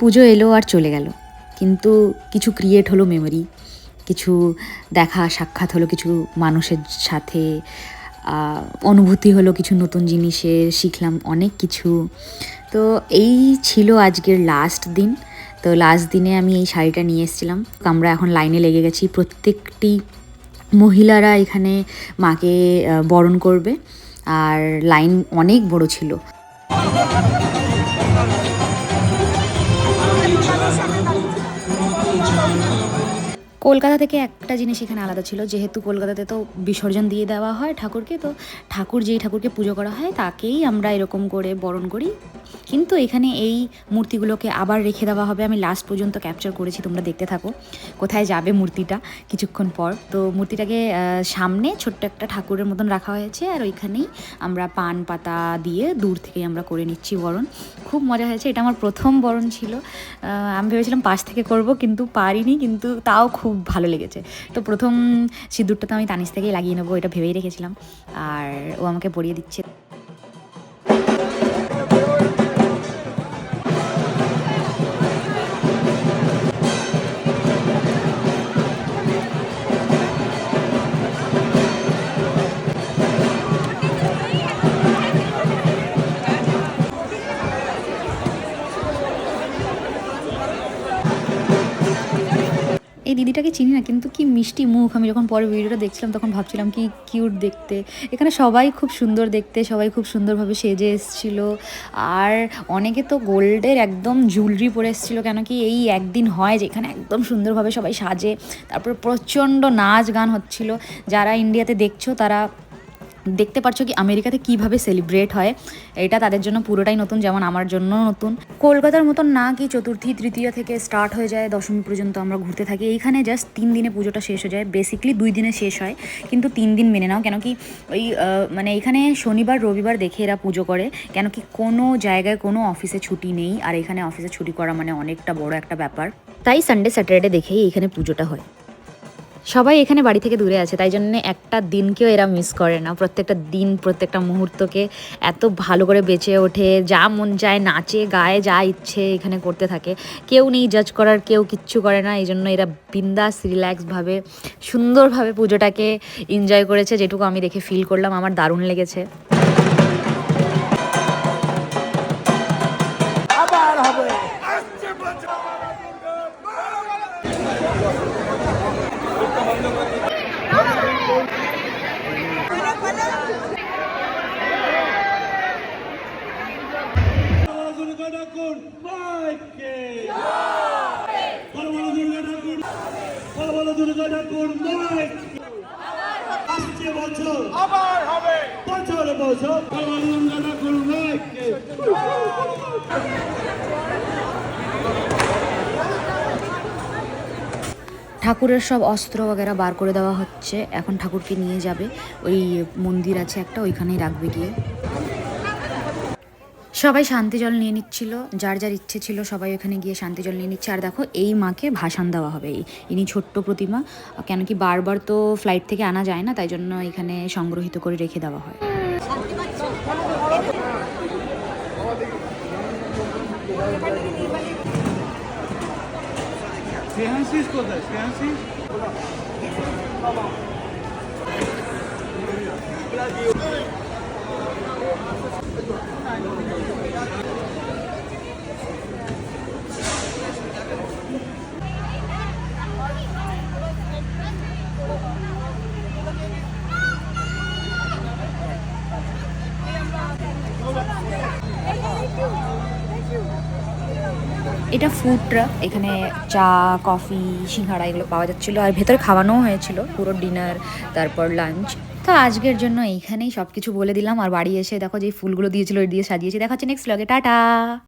পুজো এলো আর চলে গেল। কিন্তু কিছু ক্রিয়েট হলো মেমোরি কিছু দেখা সাক্ষাৎ হলো কিছু মানুষের সাথে অনুভূতি হলো কিছু নতুন জিনিসের শিখলাম অনেক কিছু। তো এই ছিল আজকের লাস্ট দিন। তো লাস্ট দিনে আমি এই শাড়িটা নিয়ে এসেছিলাম। আমরা এখন লাইনে লেগে গেছি। প্রত্যেকটি মহিলারা এখানে মাকে বরণ করবে। আর লাইন অনেক বড় ছিল। কলকাতা থেকে একটা জিনিস এখানে আলাদা ছিল, যেহেতু কলকাতাতে তো বিসর্জন দিয়ে দেওয়া হয় ঠাকুরকে, তো ঠাকুর যেই ঠাকুরকে পুজো করা হয় তাকেই আমরা এরকম করে বরণ করি। কিন্তু এখানে এই মূর্তিগুলোকে আবার রেখে দেওয়া হবে, আমি লাস্ট পর্যন্ত ক্যাপচার করেছি, তোমরা দেখতে থাকো কোথায় যাবে মূর্তিটা কিছুক্ষণ পর। তো মূর্তিটাকে সামনে ছোট্ট একটা ঠাকুরের মতন রাখা হয়েছে, আর ওইখানেই আমরা পান পাতা দিয়ে দূর থেকেই আমরা করে নিচ্ছি বরণ। খুব মজা হয়েছে, এটা আমার প্রথম বরণ ছিল। আমি ভেবেছিলাম পাশ থেকে করব, কিন্তু পারিনি, কিন্তু তাও খুব ভালো লেগেছে। তো প্রথম সিঁদুরটা তো আমি তানিস থেকেই লাগিয়ে নেব, এটা ভেবেই রেখেছিলাম। আর ও আমাকে পরিয়ে দিচ্ছে। এই দিদিটাকে চিনি না, কিন্তু কি মিষ্টি মুখ। আমি যখন পরে ভিডিওটা দেখছিলাম, তখন ভাবছিলাম কি কিউট দেখতে। এখানে সবাই খুব সুন্দর দেখতে, সবাই খুব সুন্দরভাবে সেজে এসছিল। আর অনেকে তো গোল্ডের একদম জুয়েলারি পরে এসেছিল, কেন কি এই একদিন হয় যে এখানে একদম সুন্দরভাবে সবাই সাজে। তারপর প্রচণ্ড নাচ গান হচ্ছিল। যারা ইন্ডিয়াতে দেখছ, তারা দেখতে পারছ কি আমেরিকাতে কীভাবে সেলিব্রেট হয়? এটা তাদের জন্য পুরোটাই নতুন, যেমন আমার জন্য নতুন। কলকাতার মতন না কি চতুর্থী, তৃতীয় থেকে স্টার্ট হয়ে যায়, দশমী পর্যন্ত আমরা ঘুরতে থাকি। এইখানে জাস্ট তিন দিনে পুজোটা শেষ হয়ে যায়। বেসিকলি দুই দিনে শেষ হয়, কিন্তু তিন দিন মেনে নাও। কেন কি ওই মানে এখানে শনিবার, রবিবার দেখে এরা পুজো করে। কেন কি কোনো জায়গায় কোনো অফিসে ছুটি নেই, আর এখানে অফিসে ছুটি করা মানে অনেকটা বড় একটা ব্যাপার। তাই সানডে স্যাটারডে দেখেই এখানে পুজোটা হয়। সবাই এখানে বাড়ি থেকে দূরে আছে তাই জন্য একটা দিনকেও এরা মিস করে না। প্রত্যেকটা দিন প্রত্যেকটা মুহূর্তকে এত ভালো করে বেঁচে ওঠে যা মন চায় নাচে গায়ে যা ইচ্ছে এখানে করতে থাকে। কেউ নেই জাজ করার কেউ কিচ্ছু করে না এই জন্য এরা বিন্দাস রিল্যাক্সভাবে সুন্দরভাবে পুজোটাকে এনজয় করেছে যেটুকু আমি দেখে ফিল করলাম আমার দারুণ লেগেছে। বড় ঠাকুর মাইকে। দুর্গা ঠাকুর দুর্গা ঠাকুর মাইকে। আসছে বছর আবার হবে। বছর বছর। দুর্গা ঠাকুর মাইকে। ঠাকুরের সব অস্ত্র বগেরা বার করে দেওয়া হচ্ছে। এখন ঠাকুরকে নিয়ে যাবে। ওই মন্দির আছে একটা ওইখানেই রাখবে গিয়ে। সবাই শান্তি জল নিয়ে নিচ্ছিল, যার যার ইচ্ছে ছিল সবাই ওখানে গিয়ে শান্তি জল নিয়ে নিচ্ছে। আর দেখো, এই মাকে ভাসান দেওয়া হবে। এই- ইনি ছোট্ট প্রতিমা, কেন কি বারবার তো ফ্লাইট থেকে আনা যায় না, তাই জন্য এখানে সংগ্রহিত করে রেখে দেওয়া হয়। এটা ফুড ট্রাক এখানে চা কফি সিঙ্গাড়া এগুলো পাওয়া যাচ্ছিল। আর ভেতরে খাওয়ানোও হয়েছিল, পুরো ডিনার তারপর লাঞ্চ তো আজকের জন্য এইখানেই সব কিছু বলে দিলাম। আর বাড়ি এসে দেখো যে ফুলগুলো দিয়েছিল দিয়ে সাজিয়েছি। দেখা নেক্সট লগে টাটা!